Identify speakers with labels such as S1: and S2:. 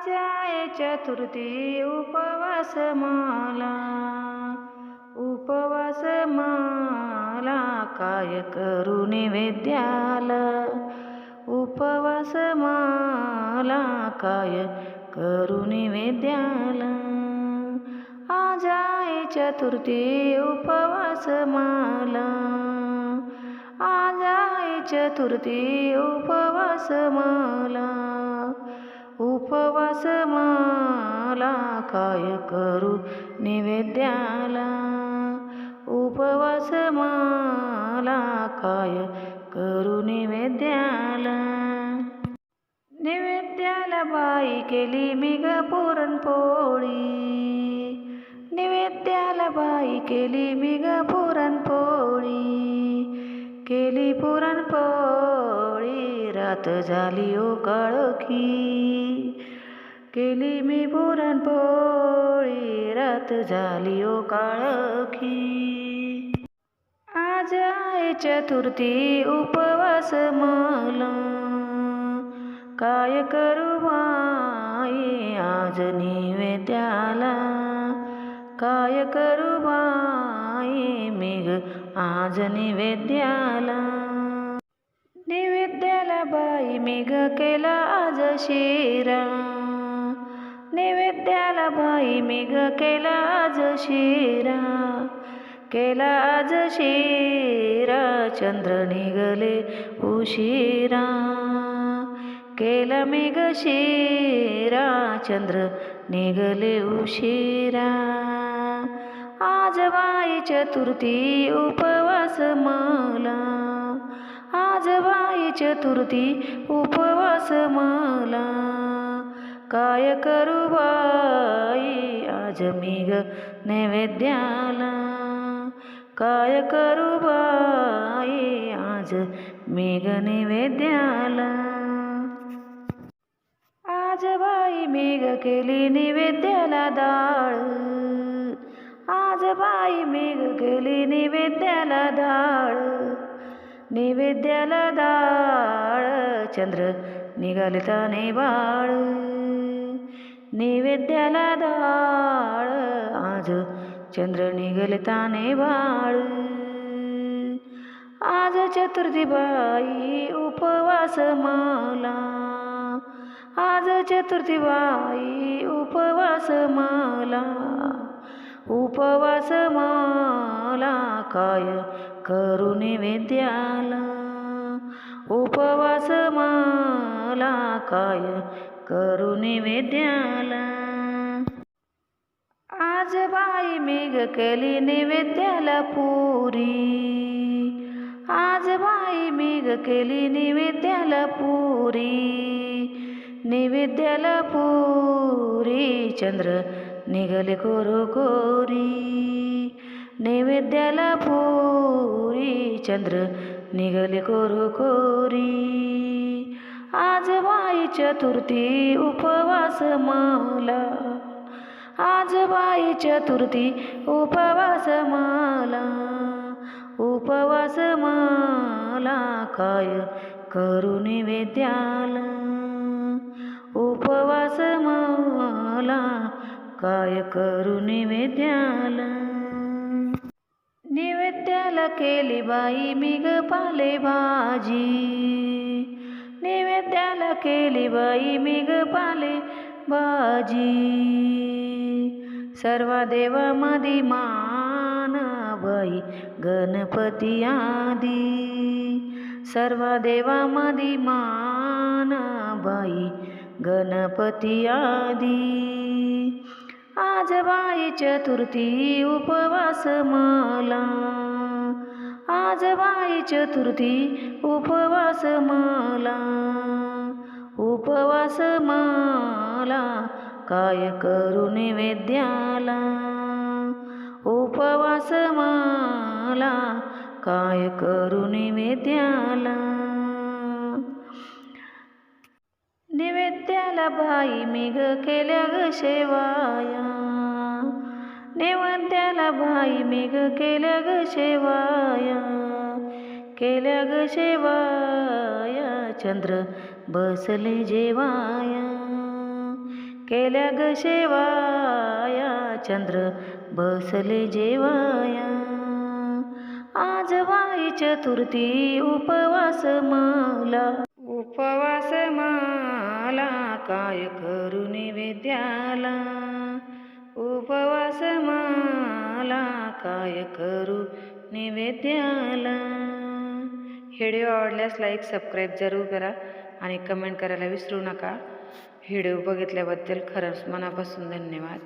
S1: आजाय चतुर्थी उपवास माला उपवास माला काय करू निवेद्याला उपवास माला काय करू निवेद्याला. आजाय चतुर्थी उपवास माला आजाय चतुर्थी उपवास माला उपवास माला काय करू निवेद्याला? उपवास माला काय करू निवेद्याला? निवेद्याला बाई केली मी ग पुरणपोळी. निवेद्याला बाई केली मी ग पुरणपोळी. केली पुरणपोळी. रात झाली ओ काळोखी. केली मी पुरणपोळी रात झाली ओ काळखी. आज आहे चतुर्थी उपवास मला. काय करू बाई आज निवेद्याला काय करू बाई मेघ आज निवेद्याला निवेद्याला बाई मेघ केला आज शिरा. निवेद्याला बाई मेघ केला आज शिरा. केला आज शिरा चंद्र निघले उशिरा. केला मेघ शिरा चंद्र निघले उशिरा. आज बाई चतुर्थी उपवास मला. चतुर्थी उपवास मला. काय करू बाई आज मेघ नैवेद्याला. काय करू बाई आज मेघ नैवेद्याला. आज बाई मेघ केली निवेद्याला डाळ. आज बाई मेघ केली निवेद्याला डाळ. निवेद्याला डाळ चंद्र निघाले ताने बाळ. निवेद्याला दाळ. आज चंद्र निघाले ताने बाळ. आज चतुर्थी बाई उपवास मला. आज चतुर्थी बाई उपवास मला. उपवास मला काय करू निवेद्याला? काय करू निवेद्याला? आज बाई मेघ केली निवेद्याला पुरी. आज बाई मेघ केली निवेद्याला पुरी. निवेद्याला पुरी. चंद्र निघाले कोरो कोरी नैवेद्याला पुरी. चंद्र निघाले कोरो कोरी आज बाई चतुर्थी उपवास मला. आज बाई चतुर्थी उपवास मला. उपवास मला काय करू निवेद्याला? उपवास मला काय करू निवेद्याला? निवेद्याला केली बाई मी ग पाले भाजी नैवेद्याला केली बाई मी ग पाले भाजी सर्व देवामधी मान बाई गणपती आदी. सर्व देवामधी मान बाई गणपती आदी. आज बाई चतुर्थी उपवास मला. आज बाई चतुर्थी उपवास मला उपवास मला काय करू निवेद्याला? उपवास मला काय करू निवेद्याला? निवेद्याला बाई मिग केल्या ग शेवाया. निवेद्याला भाई मेघ केल्या ग शेवाया केल्या ग शेवाया चंद्र बसले जेवाया. केल्या ग शेवाया चंद्र बसले जेवाया. आज वाई चतुर्थी उपवास माला. उपवास माला काय करू निवेद्याला? मला काय करू? निवेद्याला व्हिडिओ आवडल्यास लाईक सबस्क्राईब जरूर करा आणि कमेंट करायला विसरू नका. व्हिडिओ बघितल्याबद्दल खरंच मनापासून धन्यवाद.